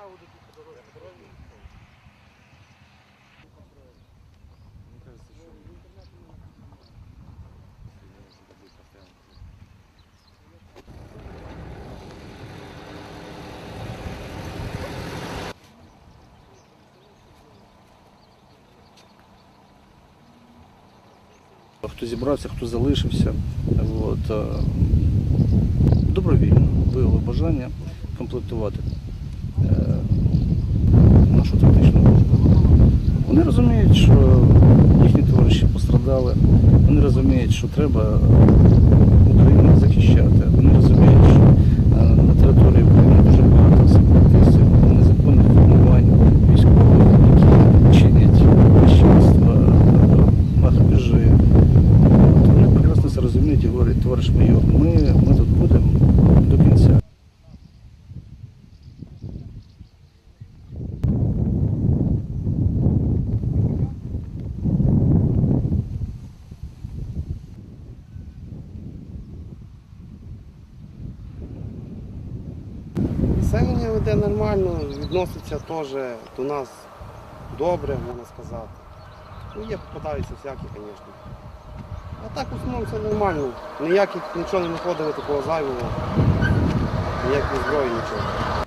дорозі. По дорозі. Кажется, что Хто зібрався, хто залишився. Е, добровільно виявили бажання комплектувати нашу тактичну групу. Вони розуміють, що їхні товариші пострадали. Вони розуміють, що треба Україну захищати. Вони розуміють, що е, на території України дуже багато сепаратистів, незаконних формувань військових, які чинять е, грабежі. Вони прекрасно це розуміють і говорять, товариш майор, ми, ми тут будемо до кінця. Населення веде нормально, відноситься теж до нас добре, можна сказати. Ну, є попадаються всякі, звісно. А так в основному все нормально. Ніяких нічого не знаходили такого зайвого, ніякої зброї, нічого.